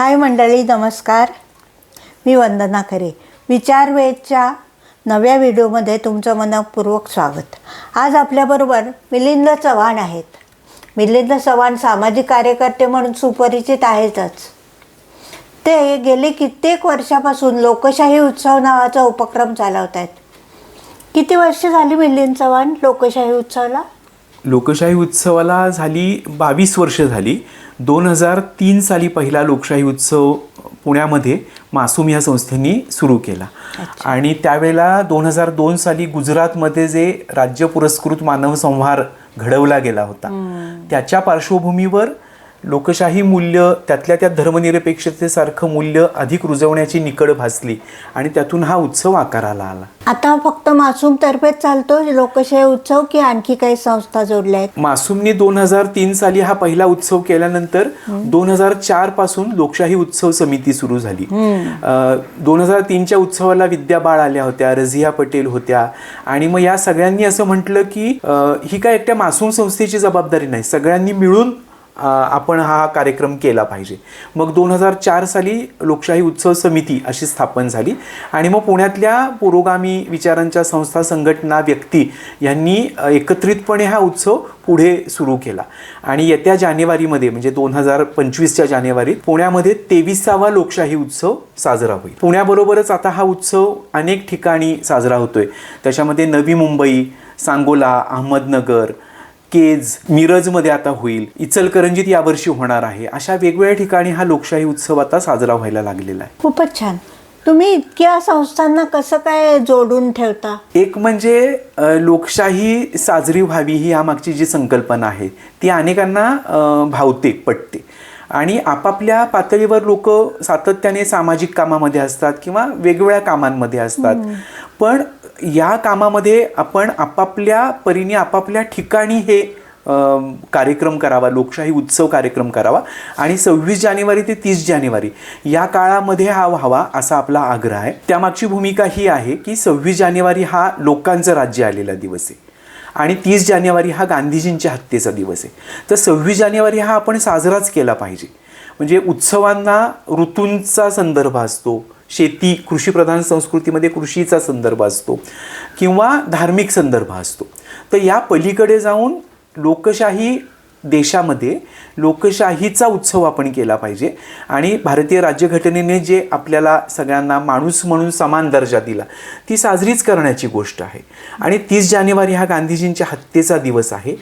हाय मंडळी नमस्कार. मी वंदना खरे. विचारवेदच्या नव्या व्हिडिओमध्ये तुमचं मनपूर्वक स्वागत. आज आपल्याबरोबर मिलिंद चव्हाण आहेत. मिलिंद चव्हाण सामाजिक कार्यकर्ते म्हणून सुपरिचित आहेतच. ते गेले कित्येक वर्षापासून लोकशाही उत्सव नावाचा उपक्रम चालवत आहेत किती वर्ष झाली मिलिंद चव्हाण लोकशाही उत्सवाला? लोकशाही उत्सवाला झाली बावीस वर्ष झाली. दोन हजार तीन साली पहिला लोकशाही उत्सव पुण्यामध्ये मासूम या संस्थेने सुरू केला. आणि त्यावेळेला दोन हजार दोन साली गुजरातमध्ये जे राज्य पुरस्कृत मानव संहार घडवला गेला होता. त्याच्या पार्श्वभूमीवर लोकशाही मूल्य त्यातल्या त्या धर्मनिरपेक्षतेसारखं मूल्य अधिक रुजवण्याची निकड भासली आणि त्यातून हा उत्सव आकाराला आला. आता फक्त मासूमतर्फेच चालतो लोकशाही उत्सव की आणखी काही संस्था जोडल्या आहेत? मासूमनी दोन हजार तीन साली हा पहिला उत्सव केल्यानंतर दोन हजार चारपासून लोकशाही उत्सव समिती सुरू झाली. दोन हजार तीनच्या उत्सवाला विद्या बाळ आल्या होत्या रझिया पटेल होत्या आणि मग या सगळ्यांनी असं म्हटलं की ही काय एकट्या मासूम संस्थेची जबाबदारी नाही. सगळ्यांनी मिळून आपण हा कार्यक्रम केला पाहिजे. मग दोन हजार चार साली लोकशाही उत्सव समिती अशी स्थापन झाली आणि मग पुण्यातल्या पुरोगामी विचारांच्या संस्था संघटना व्यक्ती यांनी एकत्रितपणे हा उत्सव पुढे सुरू केला. आणि येत्या जानेवारीमध्ये म्हणजे दोन हजार पंचवीसच्या जानेवारीत पुण्यामध्ये तेवीसावा लोकशाही उत्सव साजरा होईल. पुण्याबरोबरच आता हा उत्सव अनेक ठिकाणी साजरा होतोय. त्याच्यामध्ये नवी मुंबई सांगोला अहमदनगर केज मिरजमध्ये आता होईल. इचलकरंजीत यावर्षी होणार आहे. अशा वेगवेगळ्या ठिकाणी हा लोकशाही उत्सव आता साजरा व्हायला लागलेला आहे. खूपच छान. तुम्ही इतक्या संस्थांना कसं काय जोडून ठेवता? एक म्हणजे लोकशाही साजरी व्हावी ही यामागची जी संकल्पना आहे ती अनेकांना भावते पटते. आणि आपापल्या पातळीवर लोक सातत्याने सामाजिक कामामध्ये असतात किंवा वेगवेगळ्या कामांमध्ये असतात. पण या कामामध्ये आपण आपापल्या परीने आपापल्या ठिकाणी हे कार्यक्रम करावा लोकशाही उत्सव कार्यक्रम करावा. आणि सव्वीस जानेवारी ते तीस जानेवारी या काळामध्ये हा व्हावा असा आपला आग्रह आहे. त्यामागची भूमिका ही आहे की सव्वीस जानेवारी हा लोकांचं राज्य आलेला दिवस आहे. आणि तीस जानेवारी हा गांधीजींच्या हत्येचा दिवस आहे. तर सव्वीस जानेवारी हा आपण साजराच केला पाहिजे. म्हणजे उत्सवांना ऋतूंचा संदर्भ असतो शेती कृषीप्रधान संस्कृतीमध्ये कृषीचा संदर्भ असतो किंवा धार्मिक संदर्भ असतो. तर या पलीकडे जाऊन लोकशाही देशामध्ये लोकशाहीचा उत्सव आपण केला पाहिजे आणि भारतीय राज्यघटनेने जे आपल्याला सगळ्यांना माणूस म्हणून समान दर्जा दिला ती साजरीच करण्याची गोष्ट आहे. आणि तीस जानेवारी हा गांधीजींच्या हत्येचा दिवस आहे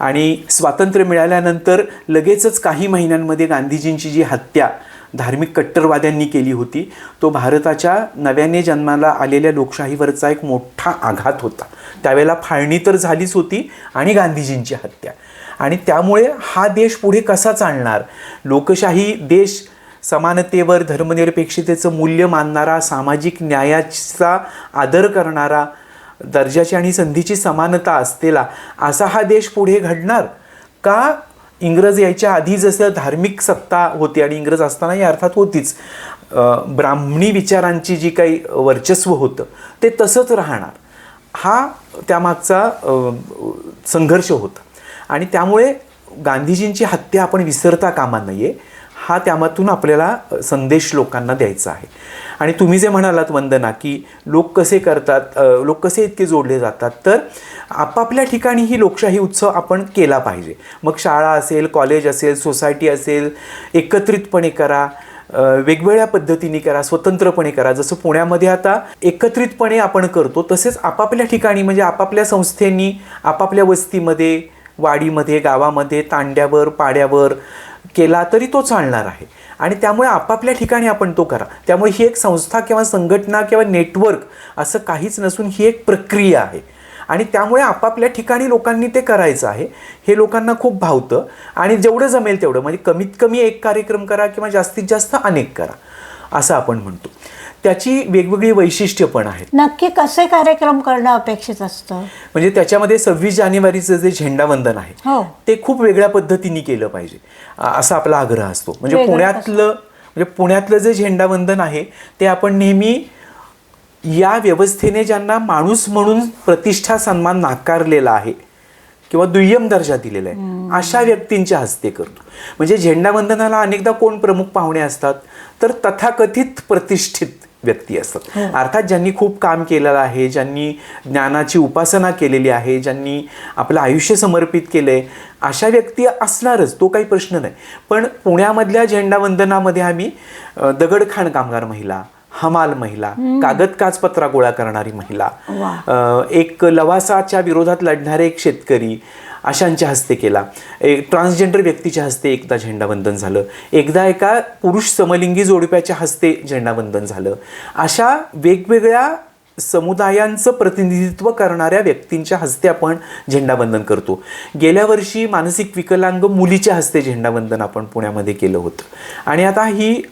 आणि स्वातंत्र्य मिळाल्यानंतर लगेचच काही महिन्यांमध्ये गांधीजींची जी हत्या धार्मिक कट्टरवाद्यांनी केली होती. तो भारताच्या नव्याने जन्माला आलेल्या लोकशाहीवरचा एक मोठा आघात होता. त्यावेळेला फाळणी तर झालीच होती आणि गांधीजींची हत्या. आणि त्यामुळे हा देश पुढे कसा चालणार? लोकशाही देश समानतेवर धर्मनिरपेक्षतेचं मूल्य मानणारा सामाजिक न्यायाचा आदर करणारा दर्जाची आणि संधीची समानता असलेला असा हा देश पुढे घडणार? का इंग्रज यायच्या आधी जसं धार्मिक सत्ता होती आणि इंग्रज असतानाही अर्थात होतीच. ब्राह्मणी विचारांची जी काही वर्चस्व होतं ते तसंच राहणार. हा त्यामागचा संघर्ष होता. आणि त्यामुळे गांधीजींची हत्या आपण विसरता कामा नये. हा त्यामधून आपल्याला संदेश लोकांना द्यायचा आहे. आणि तुम्ही जे म्हणालात वंदना की लोक कसे करतात लोक कसे इतके जोडले जातात तर आपापल्या ठिकाणी ही लोकशाही उत्सव आपण केला पाहिजे. मग शाळा असेल कॉलेज असेल सोसायटी असेल एकत्रितपणे करा वेगवेगळ्या पद्धतीने करा स्वतंत्रपणे करा. जसं पुण्यामध्ये आता एकत्रितपणे आपण करतो तसेच आपापल्या ठिकाणी म्हणजे आपापल्या संस्थेनी आपापल्या वस्तीमध्ये वाडीमध्ये गावामध्ये तांड्यावर पाड्यावर केला तरी तो चालणार आहे. आणि त्यामुळे आपापल्या ठिकाणी आपण तो करा. त्यामुळे ही एक संस्था किंवा संघटना किंवा नेटवर्क असं काहीच नसून ही एक प्रक्रिया आहे. आणि त्यामुळे आपापल्या ठिकाणी लोकांनी ते करायचं आहे. हे लोकांना खूप भावतं. आणि जेवढं जमेल तेवढं. म्हणजे कमीत कमी एक कार्यक्रम करा किंवा जास्तीत जास्त अनेक करा. असं आपण म्हणतो. त्याची वेगवेगळी वैशिष्ट्य पण आहेत. नक्की कसे कार्यक्रम करणं अपेक्षित असतं? म्हणजे त्याच्यामध्ये सव्वीस जानेवारीचं जे झेंडावंदन आहे हो. ते खूप वेगळ्या पद्धतीने केलं पाहिजे. असा आपला आग्रह असतो. म्हणजे पुण्यातलं म्हणजे पुण्यातलं जे झेंडावंदन आहे ते आपण नेहमी या व्यवस्थेने ज्यांना माणूस म्हणून प्रतिष्ठा सन्मान नाकारलेला आहे किंवा दुय्यम दर्जा दिलेला आहे. अशा व्यक्तींच्या हस्ते करतो. म्हणजे झेंडावंदनाला अनेकदा कोण प्रमुख पाहुणे असतात तर तथाकथित प्रतिष्ठित व्यक्ती असतात. अर्थात ज्यांनी खूप काम केलेलं आहे ज्यांनी ज्ञानाची उपासना केलेली आहे ज्यांनी आपलं आयुष्य समर्पित केलंय अशा व्यक्ती असणारच तो काही प्रश्न नाही. पण पुण्यामधल्या झेंडावंदनामध्ये आम्ही दगडखाण कामगार महिला हमाल महिला कागद काचपत्रा गोळा करणारी महिला एक लवासाच्या विरोधात लढणारे एक शेतकरी अशांच्या हस्ते केला. एक ट्रान्सजेंडर व्यक्तीच्या हस्ते एकदा झेंडावंदन झालं. एकदा एका पुरुष समलिंगी जोडप्याच्या हस्ते झेंडावंदन झालं. अशा वेगवेगळ्या समुदायांचं प्रतिनिधित्व करणाऱ्या व्यक्तींच्या हस्ते आपण झेंडावंदन करतो. गेल्या वर्षी मानसिक विकलांग मुलीच्या हस्ते झेंडावंदन आपण पुण्यामध्ये केलं होतं. आणि आता ही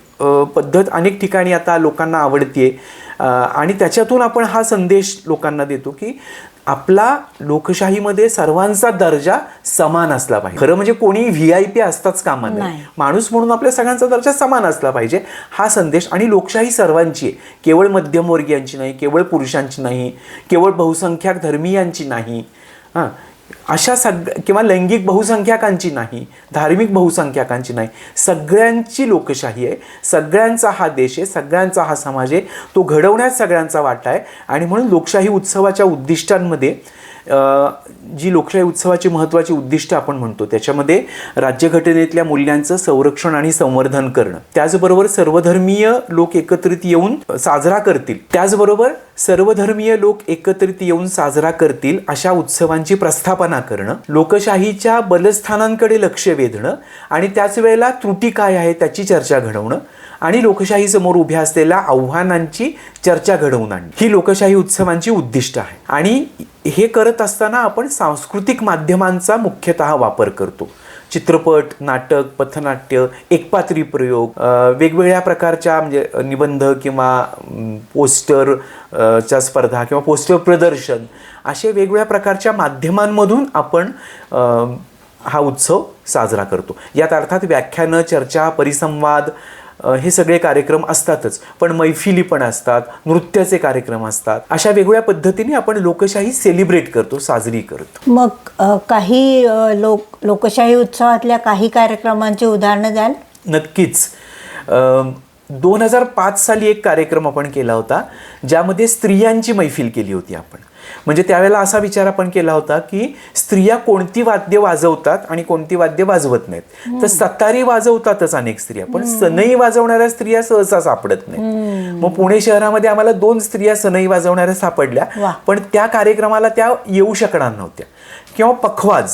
पद्धत अनेक ठिकाणी आता लोकांना आवडतीये. अ, आणि त्याच्यातून आपण हा संदेश लोकांना देतो की आपला लोकशाहीमध्ये सर्वांचा दर्जा समान असला पाहिजे. खरं म्हणजे कोणी व्ही आय पी असताच कामा माणूस म्हणून आपल्या सगळ्यांचा दर्जा समान असला पाहिजे हा संदेश. आणि लोकशाही सर्वांची आहे. केवळ मध्यमवर्गीयांची नाही केवळ पुरुषांची नाही केवळ बहुसंख्याक धर्मीयांची नाही. हां. अशा सग किंवा लैंगिक बहुसंख्याकांची नाही धार्मिक बहुसंख्याकांची नाही. सगळ्यांची लोकशाही आहे. सगळ्यांचा हा देश आहे. सगळ्यांचा हा समाज आहे. तो घडवण्यात सगळ्यांचा वाटा आहे. आणि म्हणून लोकशाही उत्सवाच्या उद्दिष्टांमध्ये जी लोकशाही उत्सवाची महत्त्वाची उद्दिष्ट आपण म्हणतो त्याच्यामध्ये राज्यघटनेतल्या मूल्यांचं संरक्षण आणि संवर्धन करणं. त्याचबरोबर सर्वधर्मीय लोक एकत्रित येऊन साजरा करतील. त्याचबरोबर सर्वधर्मीय लोक एकत्रित येऊन साजरा करतील अशा उत्सवांची प्रस्थापना करणं लोकशाहीच्या बलस्थानांकडे लक्ष वेधणं आणि त्याच वेळेला त्रुटी काय आहे त्याची चर्चा घडवणं आणि लोकशाहीसमोर उभ्या असलेल्या आव्हानांची चर्चा घडवून आणली. ही लोकशाही उत्सवांची उद्दिष्ट आहे. आणि हे करत असताना आपण सांस्कृतिक माध्यमांचा मुख्यतः वापर करतो. चित्रपट नाटक पथनाट्य एकपात्री प्रयोग वेगवेगळ्या प्रकारच्या म्हणजे निबंध किंवा पोस्टर च्या स्पर्धा किंवा पोस्टर प्रदर्शन असे वेगवेगळ्या प्रकारच्या माध्यमांमधून आपण हा उत्सव साजरा करतो. यात अर्थात व्याख्यानं चर्चा परिसंवाद हे सगळे कार्यक्रम असतातच. पण मैफिली पण असतात नृत्याचे कार्यक्रम असतात. अशा वेगवेगळ्या पद्धतीने आपण लोकशाही सेलिब्रेट करतो साजरी करतो. मग काही लोक लोकशाही उत्सवातल्या काही कार्यक्रमांची उदाहरणं द्याल? नक्कीच. दोन हजार पाच साली एक कार्यक्रम आपण केला होता ज्यामध्ये स्त्रियांची मैफिल केली होती आपण. म्हणजे त्यावेळेला असा विचार आपण केला होता की स्त्रिया कोणती वाद्य वाजवतात आणि कोणती वाद्य वाजवत नाहीत. तर सतारी वाजवतातच अनेक स्त्रिया पण सनई वाजवणाऱ्या स्त्रिया सहसा सापडत नाहीत. मग पुणे शहरामध्ये आम्हाला दोन स्त्रिया सनई वाजवणाऱ्या सापडल्या. पण त्या कार्यक्रमाला त्या येऊ शकणार नव्हत्या. किंवा पखवाज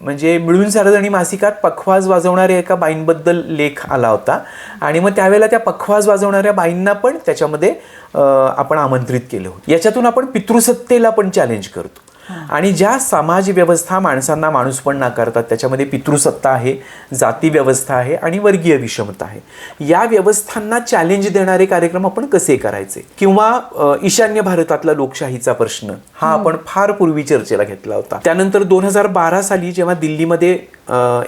म्हणजे मिळून सार्वजनी मासिकात पखवाज वाजवणाऱ्या एका बाईंबद्दल लेख आला होता. आणि मग त्यावेळेला त्या पखवाज वाजवणाऱ्या बाईंना पण त्याच्यामध्ये आपण आमंत्रित केलं होतं. याच्यातून आपण पितृसत्तेला पण चॅलेंज करतो. आणि ज्या समाज व्यवस्था माणसांना माणूस पण नाकारतात त्याच्यामध्ये पितृसत्ता आहे जाती व्यवस्था आहे आणि वर्गीय विषमता आहे. या व्यवस्थांना चॅलेंज देणारे कार्यक्रम आपण कसे करायचे? किंवा ईशान्य भारतातला लोकशाहीचा प्रश्न हा. आपण फार पूर्वी चर्चेला घेतला होता. त्यानंतर दोन हजार बारा साली जेव्हा दिल्लीमध्ये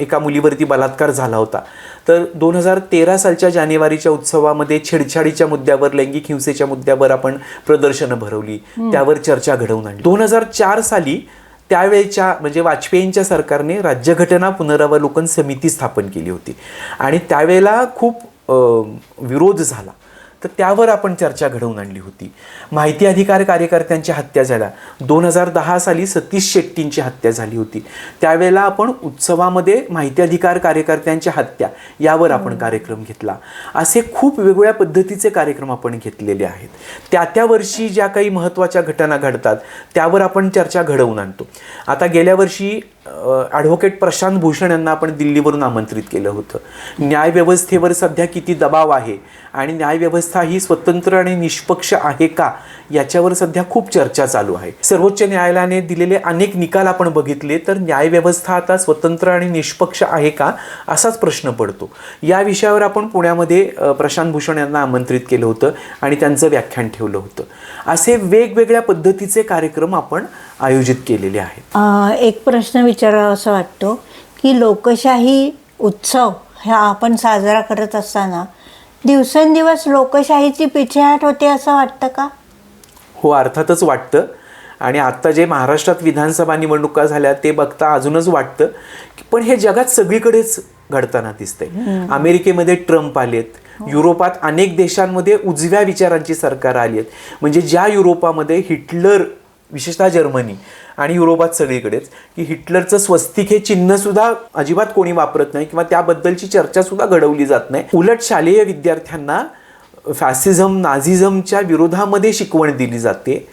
एका मुलीवरती बलात्कार झाला होता. तर दोन हजार तेरा सालच्या जानेवारीच्या उत्सवामध्ये छेडछाडीच्या मुद्द्यावर लैंगिक हिंसेच्या मुद्द्यावर आपण प्रदर्शनं भरवली. त्यावर चर्चा घडवून आणली. दोन हजार चार साली त्यावेळच्या म्हणजे वाजपेयींच्या सरकारने राज्यघटना पुनरावलोकन समिती स्थापन केली होती. आणि त्यावेळेला खूप विरोध झाला. तर त्यावर आपण चर्चा घडवून आणली होती. माहिती अधिकार कार्यकर्त्यांच्या हत्या झाल्या दोन हजार दहा साली सतीश शेट्टींची हत्या झाली होती. त्यावेळेला आपण उत्सवामध्ये माहिती अधिकार कार्यकर्त्यांच्या हत्या यावर आपण कार्यक्रम घेतला. असे खूप वेगवेगळ्या पद्धतीचे कार्यक्रम आपण घेतलेले आहेत. त्या त्या वर्षी ज्या काही महत्त्वाच्या घटना घडतात त्यावर आपण चर्चा घडवून आणतो. आता गेल्या वर्षी ॲडव्होकेट प्रशांत भूषण यांना आपण दिल्लीवरून आमंत्रित केलं होतं. न्यायव्यवस्थेवर सध्या किती दबाव आहे? आणि न्यायव्यवस्था ही स्वतंत्र आणि निष्पक्ष आहे का? याच्यावर सध्या खूप चर्चा चालू आहे. सर्वोच्च न्यायालयाने दिलेले अनेक निकाल आपण बघितले तर न्यायव्यवस्था आता स्वतंत्र आणि निष्पक्ष आहे का? असाच प्रश्न पडतो. या विषयावर आपण पुण्यामध्ये प्रशांत भूषण यांना आमंत्रित केलं होतं आणि त्यांचं व्याख्यान ठेवलं होतं. असे वेगवेगळ्या पद्धतीचे कार्यक्रम आपण आयोजित केलेले आहेत. एक प्रश्न विचारावा असं वाटतो की लोकशाही उत्सव हा आपण साजरा करत असताना दिवसेंदिवस लोकशाहीची पिछेहाट होते असं वाटतं का? हो अर्थातच वाटतं. आणि आत्ता जे महाराष्ट्रात विधानसभा निवडणुका झाल्या ते बघता अजूनच वाटतं की पण हे जगात सगळीकडेच घडताना दिसतंय. अमेरिकेमध्ये ट्रम्प आलेत. युरोपात अनेक देशांमध्ये उजव्या विचारांची सरकार आली आहेत. म्हणजे ज्या युरोपामध्ये हिटलर विशेषतः जर्मनी आणि युरोपात सगळीकडेच की हिटलरचं स्वस्तिक हे चिन्हसुद्धा अजिबात कोणी वापरत नाही किंवा त्याबद्दलची चर्चासुद्धा घडवली जात नाही. उलट शालेय विद्यार्थ्यांना फॅसिझम नाझिझमच्या विरोधामध्ये शिकवण दिली जाते.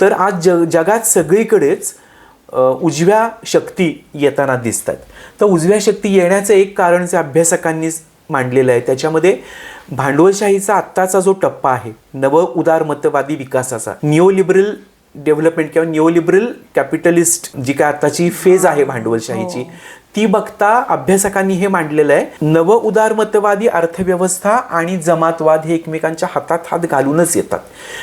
तर आज जग जगात सगळीकडेच उजव्या शक्ती येताना दिसतात. तर उजव्या शक्ती येण्याचं एक कारण जे अभ्यासकांनी मांडलेलं आहे त्याच्यामध्ये भांडवलशाहीचा आत्ताचा जो टप्पा आहे नव उदारमतवादी विकासाचा निओलिबरल डेव्हलपमेंट किंवा निओलिबरल कॅपिटलिस्ट जी काय आताची फेज आहे भांडवलशाहीची ती बघता अभ्यासकांनी हे मांडलेलं आहे नव उदारमतवादी अर्थव्यवस्था आणि जमातवाद हे एकमेकांच्या हातात हात घालूनच येतात.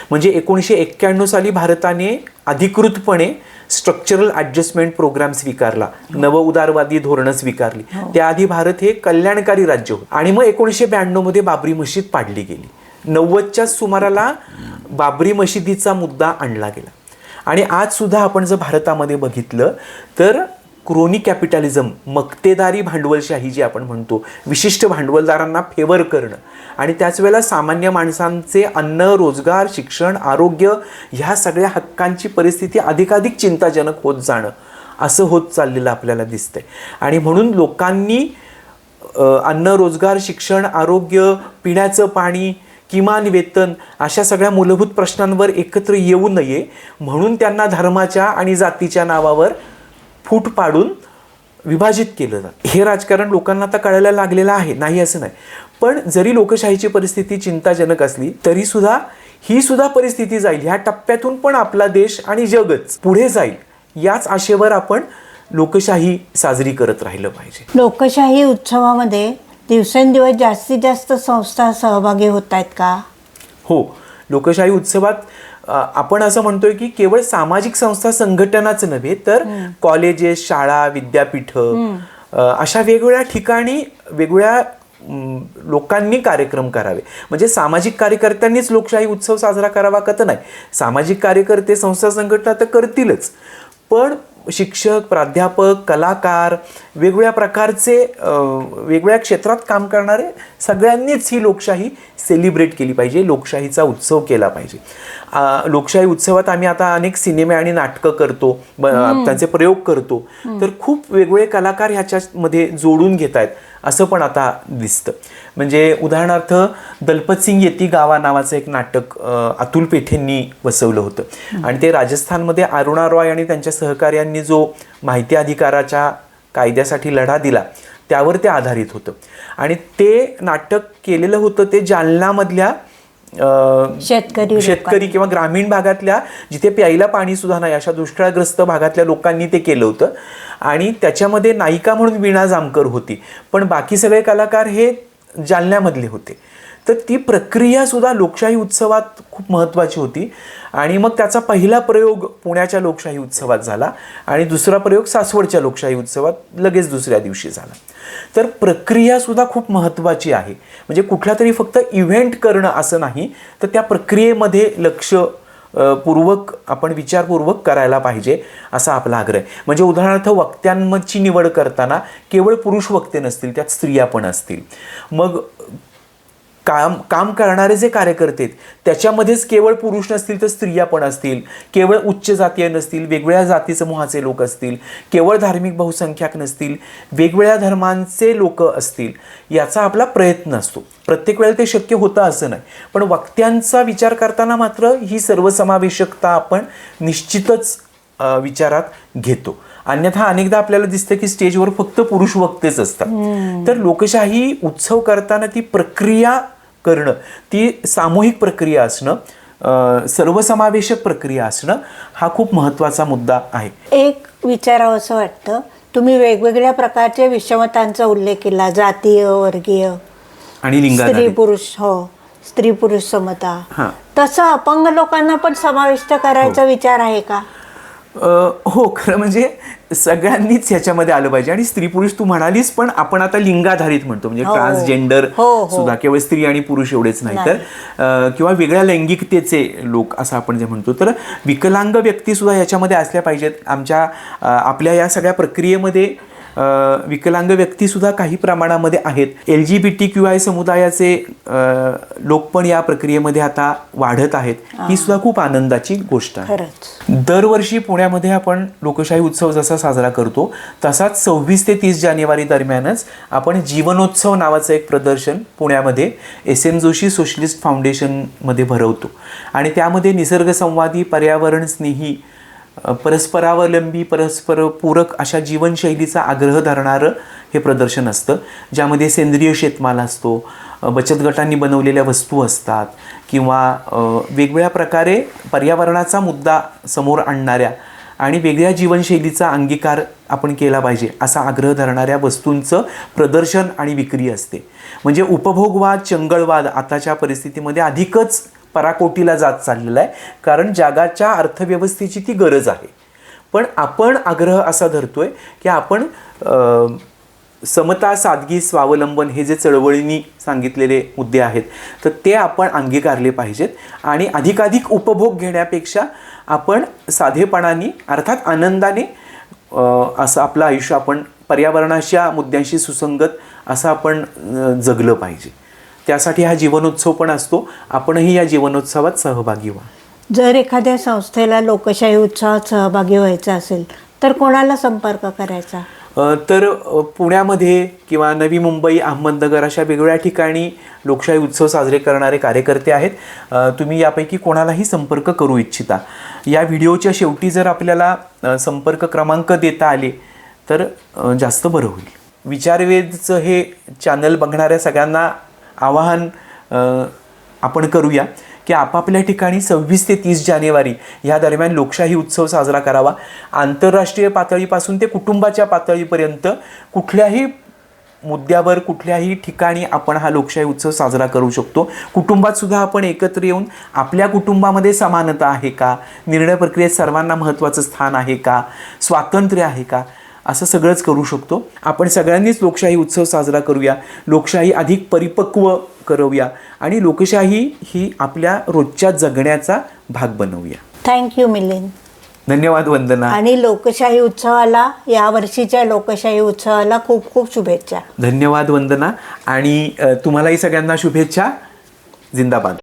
म्हणजे एकोणीसशे एक्क्याण्णव साली भारताने अधिकृतपणे स्ट्रक्चरल ॲडजस्टमेंट प्रोग्राम स्वीकारला नव उदारवादी धोरणं स्वीकारली. त्याआधी भारत हे कल्याणकारी राज्य होतं. आणि मग एकोणीसशे ब्याण्णवमध्ये बाबरी मशीद पाडली गेली. नव्वदच्या सुमाराला बाबरी मशिदीचा मुद्दा आणला गेला. आणि आजसुद्धा आपण जर भारतामध्ये बघितलं तर क्रोनी कॅपिटलिझम मक्तेदारी भांडवलशाही जी आपण म्हणतो विशिष्ट भांडवलदारांना फेवर करणं आणि त्याच वेळेला सामान्य माणसांचे अन्न रोजगार शिक्षण आरोग्य ह्या सगळ्या हक्कांची परिस्थिती अधिकाधिक चिंताजनक होत जाणं असं होत चाललेलं आपल्याला दिसतंय. आणि म्हणून लोकांनी अन्न रोजगार शिक्षण आरोग्य पिण्याचं पाणी किमान वेतन अशा सगळ्या मूलभूत प्रश्नांवर एकत्र येऊ नये म्हणून त्यांना धर्माच्या आणि जातीच्या नावावर फूट पाडून विभाजित केलं जातं. हे राजकारण लोकांना आता कळायला लागलेलं आहे. नाही असं नाही. पण जरी लोकशाहीची परिस्थिती चिंताजनक असली तरीसुद्धा ही सुद्धा परिस्थिती जाईल. ह्या टप्प्यातून पण आपला देश आणि जगच पुढे जाईल याच आशेवर आपण लोकशाही साजरी करत राहिलं पाहिजे. लोकशाही उत्सवामध्ये दिवसेंदिवस जास्तीत जास्त संस्था सहभागी होत आहेत का? हो लोकशाही उत्सवात आपण असं म्हणतोय की केवळ सामाजिक संस्था संघटनाच नव्हे तर कॉलेजेस शाळा विद्यापीठ अशा वेगवेगळ्या ठिकाणी वेगवेगळ्या लोकांनी कार्यक्रम करावे. म्हणजे सामाजिक कार्यकर्त्यांनीच लोकशाही उत्सव साजरा करावा का तर नाही? सामाजिक कार्यकर्ते संस्था संघटना तर करतीलच. पण शिक्षक प्राध्यापक कलाकार वेगवेगळ्या प्रकारचे वेगवेगळ्या क्षेत्रात काम करणारे सगळ्यांनीच ही लोकशाही सेलिब्रेट केली पाहिजे लोकशाहीचा उत्सव केला पाहिजे. लोकशाही उत्सवात आम्ही आता अनेक सिनेमे आणि नाटकं करतो त्यांचे प्रयोग करतो. तर खूप वेगवेगळे कलाकार ह्याच्यामध्ये जोडून घेत आहेत असं पण आता दिसतं. म्हणजे उदाहरणार्थ दलपत सिंग येती गावा नावाचं एक नाटक अतुल पेठेंनी बसवलं होतं. आणि ते राजस्थानमध्ये अरुणा रॉय आणि त्यांच्या सहकार्यांनी जो माहिती अधिकाराच्या कायद्यासाठी लढा दिला त्यावर ते आधारित होतं. आणि ते नाटक केलेलं होतं ते जालनामधल्या शेतकरी शेतकरी किंवा ग्रामीण भागातल्या जिथे प्यायला पाणी सुद्धा नाही अशा दुष्काळग्रस्त भागातल्या लोकांनी ते केलं होतं. आणि त्याच्यामध्ये नायिका म्हणून वीणा जामकर होती. पण बाकी सगळे कलाकार हे जालन्यामधले होते. तर ती प्रक्रियासुद्धा लोकशाही उत्सवात खूप महत्त्वाची होती. आणि मग त्याचा पहिला प्रयोग पुण्याच्या लोकशाही उत्सवात झाला आणि दुसरा प्रयोग सासवडच्या लोकशाही उत्सवात लगेच दुसऱ्या दिवशी झाला. तर प्रक्रियासुद्धा खूप महत्त्वाची आहे. म्हणजे कुठला तरी फक्त इव्हेंट करणं असं नाही तर त्या प्रक्रियेमध्ये लक्ष पूर्वक आपण विचारपूर्वक करायला पाहिजे असा आपला आग्रह आहे. म्हणजे उदाहरणार्थ वक्त्यांची निवड करताना केवळ पुरुष वक्ते नसतील त्यात स्त्रिया पण असतील. मग काम काम करणारे जे कार्यकर्ते आहेत त्याच्यामध्येच केवळ पुरुष नसतील तर स्त्रिया पण असतील. केवळ उच्च जातीय नसतील वेगवेगळ्या जाती समूहाचे लोक असतील केवळ धार्मिक बहुसंख्याक नसतील वेगवेगळ्या धर्मांचे लोक असतील याचा आपला प्रयत्न असतो. प्रत्येक वेळेला ते शक्य होतं असं नाही. पण वक्त्यांचा विचार करताना मात्र ही सर्वसमावेशकता आपण निश्चितच विचारात घेतो. अन्यथा अनेकदा आपल्याला दिसतं की स्टेजवर फक्त पुरुष वक्तेच असतात. तर लोकशाही उत्सव करताना ती प्रक्रिया करणं ती सामूहिक प्रक्रिया असणं सर्वसमावेशक प्रक्रिया असणं हा खूप महत्त्वाचा मुद्दा आहे. एक विचारावं असं वाटतं तुम्ही वेगवेगळ्या प्रकारच्या विषमतांचा उल्लेख केला जातीय वर्गीय आणि स्त्री पुरुष हो स्त्री पुरुष समता. हां. तसं अपंग लोकांना पण समाविष्ट करायचा विचार आहे का? हो खरं म्हणजे सगळ्यांनीच ह्याच्यामध्ये आलं पाहिजे. आणि स्त्री पुरुष तू म्हणालीस पण आपण आता लिंगाधारित म्हणतो. म्हणजे हो. ट्रान्सजेंडर हो, हो. सुद्धा केवळ स्त्री आणि पुरुष एवढेच नाही तर किंवा वेगळ्या लैंगिकतेचे लोक असं आपण जे म्हणतो. तर विकलांग व्यक्ती सुद्धा याच्यामध्ये असल्या पाहिजेत. आमच्या आपल्या या सगळ्या प्रक्रियेमध्ये विकलांग व्यक्ती सुद्धा काही प्रमाणामध्ये आहेत. L G B T Q I समुदायाचे लोक पण या प्रक्रियेमध्ये आता वाढत आहेत. ही. सुद्धा खूप आनंदाची गोष्ट आहे. दरवर्षी पुण्यामध्ये आपण लोकशाही उत्सव जसा साजरा करतो तसाच सव्वीस ते तीस जानेवारी दरम्यानच आपण जीवनोत्सव नावाचं एक प्रदर्शन पुण्यामध्ये एस एम जोशी सोशलिस्ट फाउंडेशनमध्ये भरवतो. आणि त्यामध्ये निसर्गसंवादी पर्यावरण स्नेही अ, परस्परावलंबी परस्पर पूरक अशा जीवनशैलीचा आग्रह धरणारं हे प्रदर्शन असतं. ज्यामध्ये सेंद्रिय शेतमाल असतो बचत गटांनी बनवलेल्या वस्तू असतात किंवा वेगवेगळ्या प्रकारे पर्यावरणाचा मुद्दा समोर आणणाऱ्या आणि वेगळ्या जीवनशैलीचा अंगीकार आपण केला पाहिजे असा आग्रह धरणाऱ्या वस्तूंचं प्रदर्शन आणि विक्री असते. म्हणजे उपभोगवाद चंगळवाद आताच्या परिस्थितीमध्ये अधिकच पराकोटीला जात चाललेला आहे. कारण जगाच्या अर्थव्यवस्थेची ती गरज आहे. पण आपण आग्रह असा धरतोय की आपण समता सादगी स्वावलंबन हे जे चळवळींनी सांगितलेले मुद्दे आहेत तर ते आपण अंगीकारले पाहिजेत. आणि अधिकाधिक उपभोग घेण्यापेक्षा आपण साधेपणाने अर्थात आनंदाने असं आपलं आयुष्य आपण पर्यावरणाच्या मुद्द्यांशी सुसंगत असं आपण जगलं पाहिजे. त्यासाठी हा जीवनोत्सव पण असतो. आपणही या जीवनोत्सवात सहभागी व्हा. जर एखाद्या संस्थेला लोकशाही उत्सवात सहभागी व्हायचं असेल तर कोणाला संपर्क करायचा? तर पुण्यामध्ये किंवा नवी मुंबई अहमदनगर अशा वेगवेगळ्या ठिकाणी लोकशाही उत्सव साजरे करणारे कार्यकर्ते आहेत. तुम्ही यापैकी कोणालाही संपर्क करू इच्छिता. या व्हिडिओच्या शेवटी जर आपल्याला संपर्क क्रमांक देता आले तर जास्त बरं होईल. विचारवेदचं हे चॅनल बघणाऱ्या सगळ्यांना आवाहन आपण करूया की आपापल्या ठिकाणी सव्वीस ते तीस जानेवारी ह्या दरम्यान लोकशाही उत्सव साजरा करावा. आंतरराष्ट्रीय पातळीपासून ते कुटुंबाच्या पातळीपर्यंत कुठल्याही मुद्द्यावर कुठल्याही ठिकाणी आपण हा लोकशाही उत्सव साजरा करू शकतो. कुटुंबात सुद्धा आपण एकत्र येऊन आपल्या कुटुंबामध्ये समानता आहे का? निर्णय प्रक्रियेत सर्वांना महत्त्वाचं स्थान आहे का? स्वातंत्र्य आहे का? असं सगळंच करू शकतो. आपण सगळ्यांनीच लोकशाही उत्सव साजरा करूया. लोकशाही अधिक परिपक्व करवूया आणि लोकशाही ही आपल्या रोजच्या जगण्याचा भाग बनवूया. Thank you Milind. धन्यवाद वंदना. आणि लोकशाही उत्सवाला या वर्षीच्या लोकशाही उत्सवाला खूप खूप शुभेच्छा. धन्यवाद वंदना. आणि तुम्हालाही सगळ्यांना शुभेच्छा. जिंदाबाद.